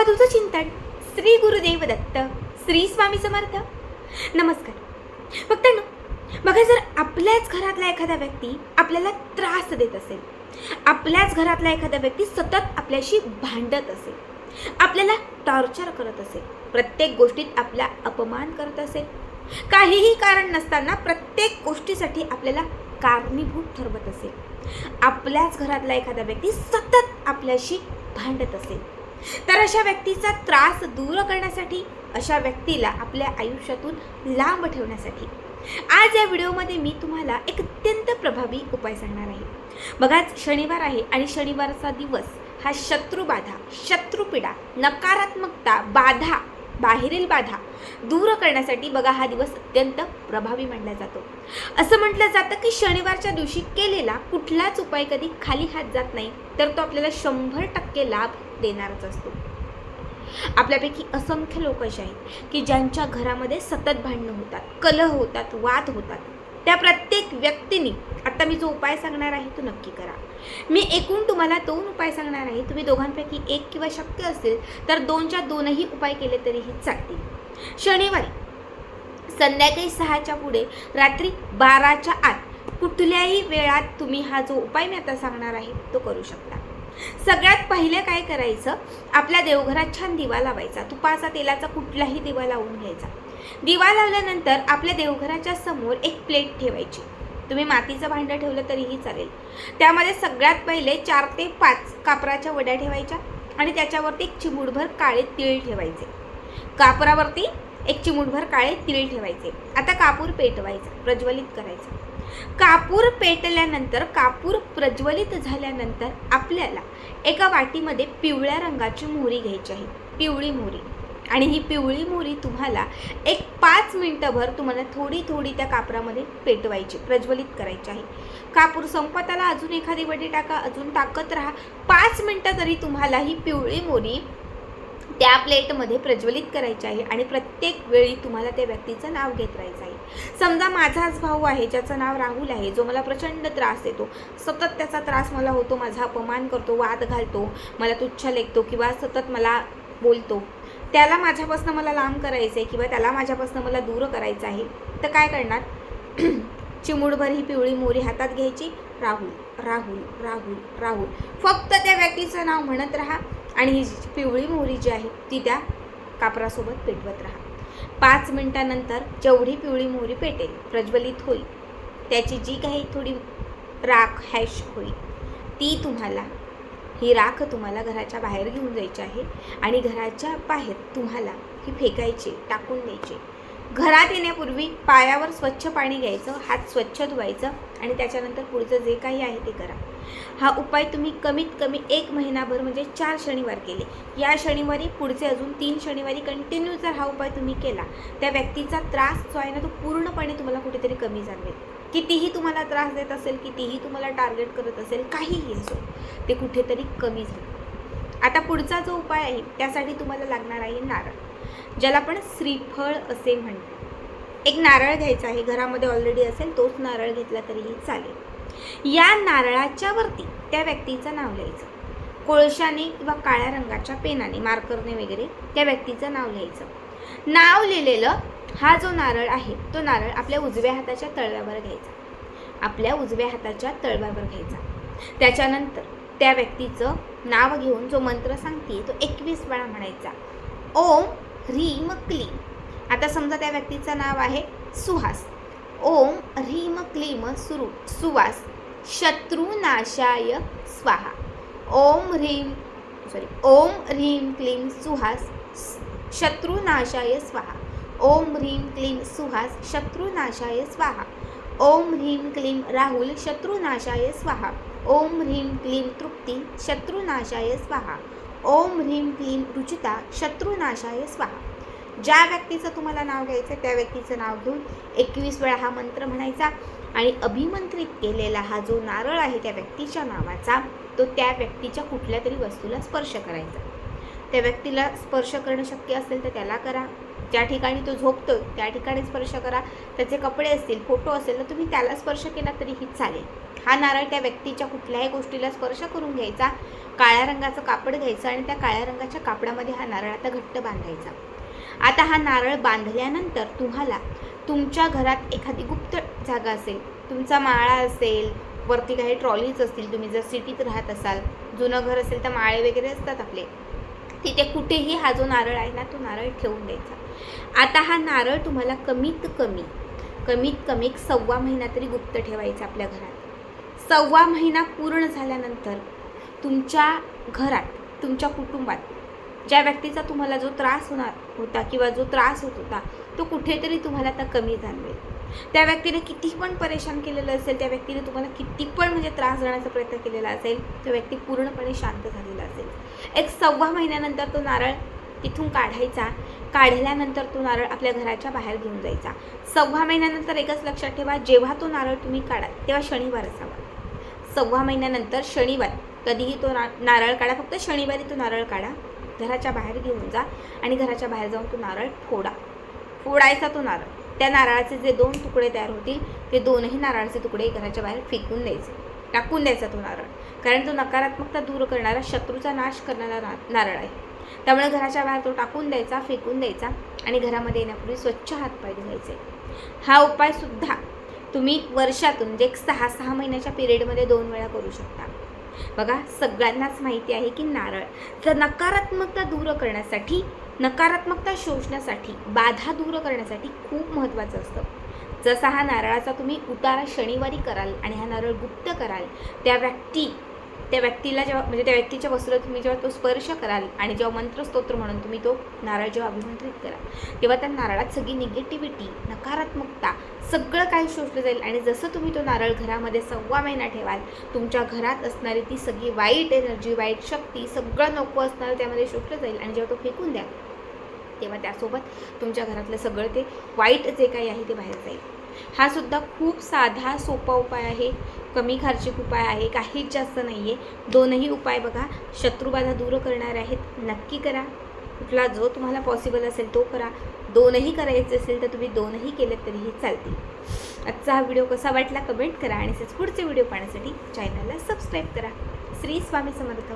अवधूत चिंतन श्री गुरुदेव दत्त श्री स्वामी समर्थ. नमस्कार. फक्त बघा जर आपल्याच घरातला एखादा व्यक्ती आपल्याला त्रास देत असेल आपल्याच घरातला एखादा व्यक्ती सतत आपल्याशी भांडत असेल आपल्याला टॉर्चर करत असेल प्रत्येक गोष्टीत आपला अपमान करत असेल काहीही कारण नसताना प्रत्येक गोष्टीसाठी आपल्याला कारणीभूत ठरवत असेल आपल्याच घरातला एखादा व्यक्ती सतत आपल्याशी भांडत असेल तर अशा व्यक्तीचा त्रास दूर करण्यासाठी अशा व्यक्तीला आपल्या आयुष्यातून लांब ठेवण्यासाठी. आज या व्हिडिओमध्ये मी तुम्हाला एक अत्यंत प्रभावी उपाय सांगणार आहे. बघाच शनिवार आहे आणि शनिवारचा दिवस हा शत्रुबाधा शत्रुपीडा नकारात्मकता बाधा बाहेरील बाधा दूर करण्यासाठी बघा हा दिवस अत्यंत प्रभावी मानला जातो. असं म्हटलं जातं की शनिवारच्या दिवशी केलेला कुठलाच उपाय कधी खाली हात जात नाही तर तो आपल्याला शंभर टक्के लाभ देणारच असतो. आपल्यापैकी असंख्य लोक असे आहेत की ज्यांच्या घरामध्ये सतत भांडणं होतात कलह होतात वाद होतात. त्या प्रत्येक व्यक्तीने आता मी जो उपाय सांगणार आहे तो नक्की करा. मी एकूण तुम्हाला दोन उपाय सांगणार आहे. तुम्ही दोघांपैकी एक किंवा शक्य असेल तर दोनच्या दोनही उपाय केले तरीही चालतील. शनिवारी संध्याकाळी सहाच्या पुढे रात्री बाराच्या आत कुठल्याही वेळात तुम्ही हा जो उपाय मी आता सांगणार आहे तो करू शकता. सगळ्यात पहिले काय करायचं? आपल्या देवघरात छान दिवा लावायचा. तुपाचा तेलाचा कुठलाही दिवा लावून घ्यायचा. दिवा लावल्यानंतर आपल्या देवघराच्या समोर एक प्लेट ठेवायची. तुम्ही मातीचं भांडं ठेवलं तरीही चालेल. त्यामध्ये सगळ्यात पहिले चार ते पाच कापराच्या वड्या ठेवायच्या आणि त्याच्यावरती एक चिमुडभर काळे तीळ ठेवायचे. कापरावरती एक चिमूटभर काळे तिळ ठेवायचे. आता कापूर पेटवायचा प्रज्वलित करायचा. कापूर पेटल्यानंतर कापूर प्रज्वलित झाल्यानंतर आपल्याला एका वाटीमध्ये पिवळ्या रंगाची मोहरी घ्यायची आहे. पिवळी मोहरी. आणि ही पिवळी मोहरी तुम्हाला एक पाच मिनटंभर तुम्हाला थोडी थोडी त्या कापरामध्ये पेटवायची प्रज्वलित करायची आहे. कापूर संपत आला अजून एखादी वडी टाका अजून टाकत राहा. पाच मिनटं तरी तुम्हाला ही पिवळी मोहरी त्या प्लेटमध्ये प्रज्वलित करायचे आहे आणि प्रत्येक वेळी तुम्हाला त्या व्यक्तीचं नाव घेत राहायचं आहे. समजा माझाच भाऊ आहे ज्याचं नाव राहुल आहे जो मला प्रचंड त्रास देतो. सतत त्याचा त्रास मला होतो माझा अपमान करतो वाद घालतो मला तुच्छ लेखतो किंवा सतत मला बोलतो. त्याला माझ्यापासून मला लांब करायचं आहे किंवा त्याला माझ्यापासून मला दूर करायचं आहे तर काय करणार? चिमुडभर ही पिवळी मोरी हातात घ्यायची. राहुल राहुल राहुल राहुल. फक्त त्या व्यक्तीचं नाव म्हणत राहा. आणि ही पिवळी मोहरी जी आहे ती त्या कापरासोबत पेटवत राहा. पाच मिनटानंतर जेवढी पिवळी मोहरी पेटेल प्रज्वलित होईल. त्याची जी काही थोडी राख हॅश होईल ती तुम्हाला ही राख तुम्हाला घराच्या बाहेर घेऊन जायची आहे आणि घराच्या बाहेर तुम्हाला ही फेकायची टाकून द्यायची. घरात येण्यापूर्वी पायावर स्वच्छ पाणी घ्यायचं हात स्वच्छ धुवायचं आणि त्याच्यानंतर पुढचं जे काही आहे ते करा. हा उपाय तुम्ही कमीत कमी एक महिनाभर म्हणजे चार शनिवार केले. या शनिवारी पुढचे अजून तीन शनिवारी कंटिन्यू जर हा उपाय तुम्ही केला त्या व्यक्तीचा त्रास जो आहे ना तो पूर्णपणे तुम्हाला कुठेतरी कमी जाणवेल. कितीही तुम्हाला त्रास देत असेल कितीही तुम्हाला टार्गेट करत असेल काहीही असो ते कुठेतरी कमी झालं आता पुढचा जो उपाय आहे त्यासाठी तुम्हाला लागणार आहे नारळ ज्याला आपण श्रीफळ असे म्हणतो. एक नारळ घ्यायचा आहे घरामध्ये ऑलरेडी असेल तोच नारळ घेतला तरीही चालेल. या नारळाच्या वरती त्या व्यक्तीचं नाव लिहायचं. कोळशाने किंवा काळ्या रंगाच्या पेनाने मार्करने वगैरे त्या व्यक्तीचं नाव लिहायचं. नाव लिहिलेलं हा जो नारळ आहे तो नारळ आपल्या उजव्या हाताच्या तळव्यावर घ्यायचा. आपल्या उजव्या हाताच्या तळव्यावर घ्यायचा. त्याच्यानंतर त्या व्यक्तीचं नाव घेऊन जो मंत्र सांगते तो एकवीस वेळा म्हणायचा. ओम ह्रीम क्लीम. आता समजा त्या व्यक्तीचं नाव आहे सुहास. ओम ह्रीम क्लीम सुरू. सुवास. शत्रुनाशाय स्वाहा. ओम ह्रीम सॉरी ओम ह्रीम क्लीम सुहास शत्रुनाशाय स्वाहा. ओम ह्रीम क्लीम सुहास शत्रुनाशाय स्वाहा. ओम ह्रीम क्लीम राहुल शत्रुनाशाय स्वाहा. ओम ह्रीम क्लीम तृप्ती शत्रुनाशाय स्वाहा. ओम ह्रीम क्लीम रुचिता शत्रुनाशाय स्वाहा. ज्या व्यक्तीचं तुम्हाला नाव घ्यायचं त्या व्यक्तीचं नाव घेऊन एकवीस वेळा हा मंत्र म्हणायचा. आणि अभिमंत्रित केलेला हा जो नारळ आहे त्या व्यक्तीच्या नावाचा तो त्या व्यक्तीच्या कुठल्या तरी वस्तूला स्पर्श करायचा. त्या व्यक्तीला स्पर्श करणं शक्य असेल तर त्याला करा. ज्या ठिकाणी तो झोपतो त्या ठिकाणी स्पर्श करा. त्याचे कपडे असतील फोटो असेल तर तुम्ही त्याला स्पर्श केला तरीही चालेल. हा नारळ त्या व्यक्तीच्या कुठल्याही गोष्टीला स्पर्श करून घ्यायचा. काळ्या रंगाचं कापड घ्यायचं आणि त्या काळ्या रंगाच्या कापडामध्ये हा नारळ आता घट्ट बांधायचा. आता हा नारळ बांधल्यानंतर तुम्हाला तुमच्या घरात एखादी गुप्त जागा असेल तुमचा माळा असेल वरती काही ट्रॉलीज असतील तुम्ही जर सिटीत राहत असाल जुनं घर असेल तर माळे वगैरे असतात आपले. तिथे कुठेही हा जो नारळ आहे ना तो नारळ ठेवून द्यायचा. आता हा नारळ तुम्हाला कमीत कमी कमीत कमी एक सव्वा महिना तरी गुप्त ठेवायचा आपल्या घरात. सव्वा महिना पूर्ण झाल्यानंतर तुमच्या घरात तुमच्या कुटुंबात ज्या व्यक्तीचा तुम्हाला जो त्रास होणार होता किंवा जो त्रास होत होता तो कुठेतरी तुम्हाला आता कमी जाणवेल. त्या व्यक्तीने किती पण परेशान केलेलं असेल त्या व्यक्तीने तुम्हाला किती पण म्हणजे त्रास देण्याचा प्रयत्न केलेला असेल तो व्यक्ती पूर्णपणे शांत झालेला असेल. एक सव्वा महिन्यानंतर तो नारळ तिथून काढायचा काढल्यानंतर तो नारळ आपल्या घराच्या बाहेर घेऊन जायचा. सव्वा महिन्यानंतर एकच लक्षात ठेवा जेव्हा तो नारळ तुम्ही काढाल तेव्हा शनिवार असावा. सव्वा महिन्यानंतर शनिवार कधीही तो ना नारळ काढा फक्त शनिवारी तो नारळ काढा. घराच्या बाहेर घेऊन जा आणि घराच्या बाहेर जाऊन तो नारळ फोडा. फोडायचा तो नारळ. त्या नारळाचे जे दोन तुकडे तयार होतील ते दोनही नारळाचे तुकडे घराच्या बाहेर फेकून द्यायचे. टाकून द्यायचा तो नारळ. कारण तो नकारात्मकता दूर करणारा शत्रूचा नाश करणारा ना नारळ आहे. त्यामुळे घराच्या बाहेर तो टाकून द्यायचा फेकून द्यायचा आणि घरामध्ये येण्यापूर्वी स्वच्छ हातपाय धुवायचे. हा उपायसुद्धा तुम्ही वर्षातून म्हणजे एक सहा सहा महिन्याच्या पिरियडमध्ये दोन वेळा करू शकता. बघा सगळ्यांनाच माहिती आहे की नारळ तर नकारात्मकता दूर करण्यासाठी नकारात्मकता शोषण्यासाठी बाधा दूर करण्यासाठी खूप महत्त्वाचं असतं. जसा हा नारळाचा तुम्ही उतारा शनिवारी कराल आणि हा नारळ गुप्त कराल त्या व्यक्ती त्या व्यक्तीला जेव्हा म्हणजे त्या व्यक्तीच्या वस्त्र तुम्ही जेव्हा तो स्पर्श कराल आणि जेव्हा मंत्रस्तोत्र म्हणून तुम्ही तो नारळ जेव्हा अभिमंत्रित कराल तेव्हा त्या नारळात सगळी निगेटिव्हिटी नकारात्मकता सगळं काही शोषलं जाईल. आणि जसं तुम्ही तो नारळ घरामध्ये सव्वा महिना ठेवाल तुमच्या घरात असणारी ती सगळी वाईट एनर्जी वाईट शक्ती सगळं नको असणारं त्यामध्ये शोषलं जाईल. आणि जेव्हा तो फेकून द्याल तेव्हा त्यासोबत तुमच्या घरातलं सगळं ते वाईट जे काही आहे ते बाहेर जाईल. हा सुद्धा खूप साधा सोपा उपाय आहे. कमी खर्चिक उपाय आहे काहीच जास्त नाही आहे दोनही उपाय बघा शत्रुबाधा दूर करणारे आहेत नक्की करा. कुठला जो तुम्हाला पॉसिबल असेल तो करा. दोनही करायचे असेल तर तुम्ही दोनही केलेत तरीही चालतील. आजचा हा व्हिडिओ कसा वाटला कमेंट करा आणि तसेच पुढचे व्हिडिओ पाहण्यासाठी चॅनलला सबस्क्राईब करा. श्री स्वामी समर्थ.